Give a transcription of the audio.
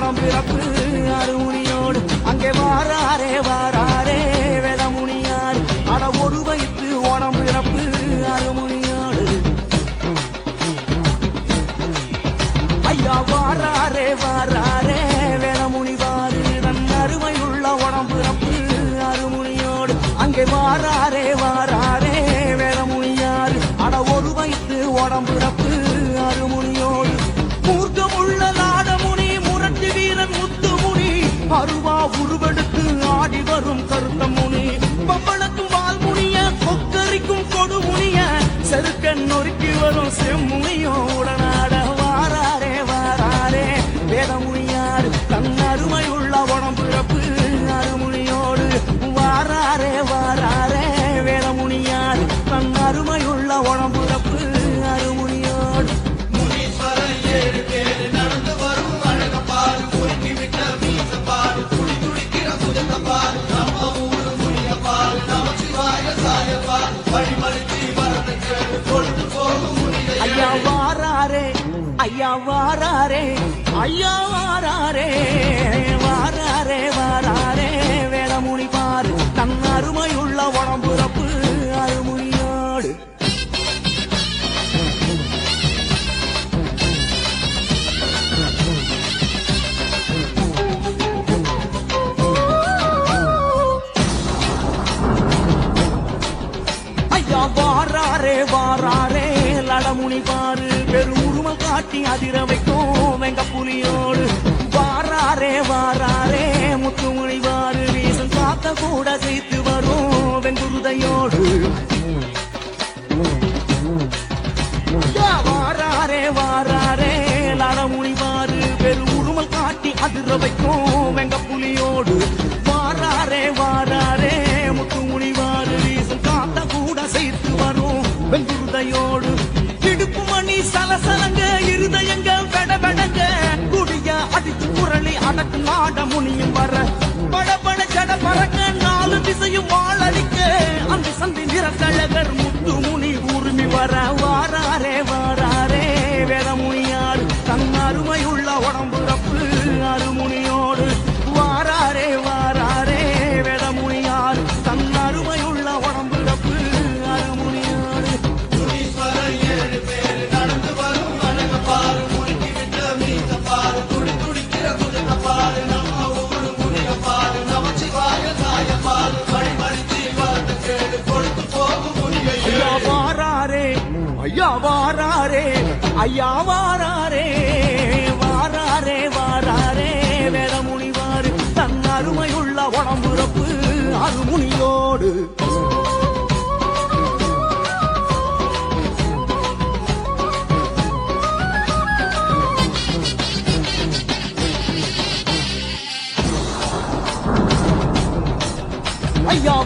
வானம் பிறப்பு அருமுனியோடு. அங்கே வாராரே வாராரே வேதமுனியாடு அட ஒரு வயிற்று ஓணம் பிறப்பு அருமுனியோடு. ஐயா வாராரே வாராரே வேதமுனிவாறு. தன் அருமையுள்ள ஓணம் பிறப்பு அருமுனியோடு. அங்கே வாராரே வரும் செம்மையும் உடனே ஐயா வாராரே ஐயா வாராரே வாராரே வாராரே வேதமுனி பாரு தன் அருமையுள்ள உடம்புறப்பு அருமுனியாடு ஐயா வாராரே வாராரே லடமுனி பாரு ஆட்டி அதிர வைக்கும் எங்க புலியோடு. வாராரே வாராரே முத்து முழிவாறு வீசன் காக்க கூட செய்து வரும் வெங்குருதையோடு வாராரே வாராரே லட முழிவாறு பெரு உருமல் காட்டி அதிர வைக்கும் நாட முனியும் ஐயா வாராரே ஐயா வாராரே வாராரே வாராரே. வேத முனிவாறு தன் அருமையுள்ள உடம்புறப்பு அருமுனியோடு. ஐயா